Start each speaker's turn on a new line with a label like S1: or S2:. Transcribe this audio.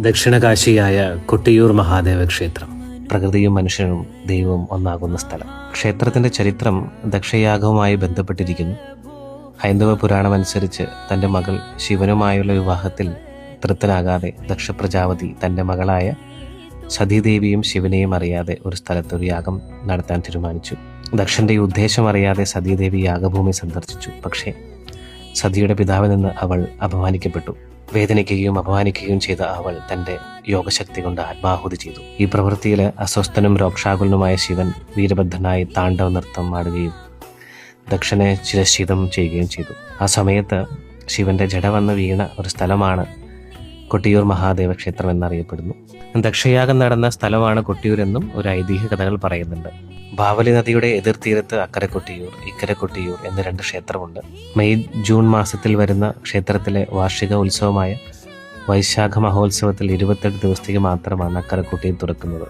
S1: ദക്ഷിണകാശിയായ കൊട്ടിയൂർ മഹാദേവ ക്ഷേത്രം പ്രകൃതിയും മനുഷ്യനും ദൈവവും ഒന്നാകുന്ന സ്ഥലം. ക്ഷേത്രത്തിന്റെ ചരിത്രം ദക്ഷയാഗവുമായി ബന്ധപ്പെട്ടിരിക്കുന്നു. ഹൈന്ദവ പുരാണം അനുസരിച്ച് തന്റെ മകൾ ശിവനുമായുള്ള വിവാഹത്തിൽ തൃപ്തനാകാതെ ദക്ഷ പ്രജാപതി തന്റെ മകളായ സതീദേവിയും ശിവനെയും അറിയാതെ ഒരു സ്ഥലത്ത് ഒരു യാഗം നടത്താൻ തീരുമാനിച്ചു. ദക്ഷന്റെ ഈ ഉദ്ദേശം അറിയാതെ സതീദേവി യാഗഭൂമി സന്ദർശിച്ചു. പക്ഷേ സതിയുടെ പിതാവിൽ നിന്ന് അവൾ അപമാനിക്കപ്പെട്ടു. വേദനിക്കുകയും അപമാനിക്കുകയും ചെയ്ത അവൾ തന്റെ യോഗശക്തി കൊണ്ട് ആത്മാഹുതി ചെയ്തു. ഈ പ്രവൃത്തിയിൽ അസ്വസ്ഥനും രോക്ഷാകുലനുമായ ശിവൻ വീരബദ്ധനായി താണ്ഡവ നൃത്തം ആടുകയും ദക്ഷനെ ചിരശ്ചിതം ചെയ്യുകയും ചെയ്തു. ആ സമയത്ത് ശിവന്റെ വന്ന് വീണ ഒരു സ്ഥലമാണ് കൊട്ടിയൂർ മഹാദേവ ക്ഷേത്രം എന്നറിയപ്പെടുന്നു. ദക്ഷയാഗം നടന്ന സ്ഥലമാണ് കൊട്ടിയൂർ എന്നും ഒരു ഐതിഹ്യ കഥകൾ പറയുന്നുണ്ട്. ബാവലി നദിയുടെ എതിർത്തീരത്ത് അക്കരെ കൊട്ടിയൂർ ഇക്കരെ കൊട്ടിയൂർ എന്ന രണ്ട് ക്ഷേത്രമുണ്ട്. മെയ് ജൂൺ മാസത്തിൽ വരുന്ന ക്ഷേത്രത്തിലെ വാർഷിക ഉത്സവമായ വൈശാഖ മഹോത്സവത്തിൽ ഇരുപത്തെട്ട് ദിവസത്തേക്ക് മാത്രമാണ് അക്കരെ കൊട്ടിയൂർ തുറക്കുന്നത്.